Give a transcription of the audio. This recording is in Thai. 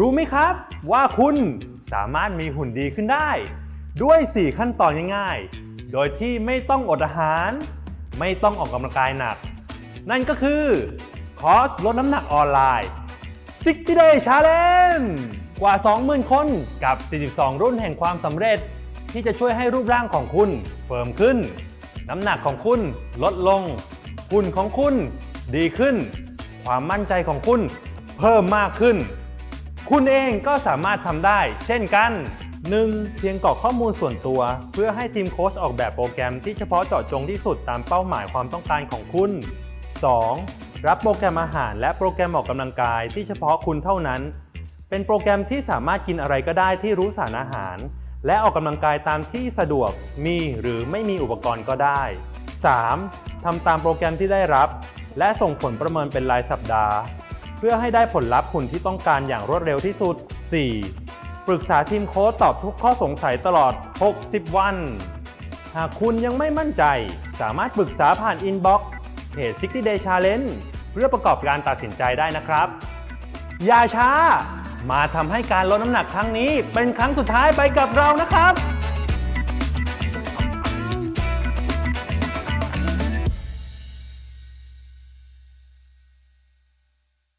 รู้ไหมครับว่าคุณสามารถมีหุ่นดีขึ้นได้ ด้วย 4 ขั้นตอนง่ายๆ โดยที่ไม่ต้องอดอาหาร ไม่ต้องออกกำลังกายหนัก นั่นก็คือ คอร์สลดน้ำหนักออนไลน์60 Day Challenge กว่า 20,000 คนกับ 42 รุ่นแห่งความสำเร็จ ที่จะช่วยให้รูปร่างของคุณเฟิร์มขึ้น น้ำหนักของคุณลดลงหุ่นของคุณดีขึ้น ความมั่นใจของคุณเพิ่มมากขึ้น คุณเองก็สามารถทำได้ เช่นกัน 1. เพียงกรอกข้อมูลส่วนตัว เพื่อให้ทีมโค้ชออกแบบโปรแกรมที่เฉพาะเจาะจงที่สุดตามเป้าหมายความต้องการของคุณ 2. รับโปรแกรมอาหารและโปรแกรมออกกำลังกายที่เฉพาะคุณเท่านั้น เป็นโปรแกรมที่สามารถกินอะไรก็ได้ที่รู้สารอาหาร และออกกำลังกายตามที่สะดวกมีหรือไม่มีอุปกรณ์ก็ได้ 3. ทำตามโปรแกรมที่ได้รับ และส่งผลประเมินเป็นรายสัปดาห์ เพื่อให้ได้ผลลัพธ์หุ่นที่ต้องการอย่างรวดเร็วที่สุด 4. ปรึกษาทีมโค้ชตอบทุกข้อสงสัยตลอด 60 วัน หากคุณยังไม่มั่นใจ สามารถปรึกษาผ่านอินบ็อกซ์เพจ 60 Day Challenge เพื่อประกอบการตัดสินใจได้นะครับ อย่าช้า มาทำให้การลดน้ำหนักครั้งนี้เป็นครั้งสุดท้ายไปกับเรานะครับ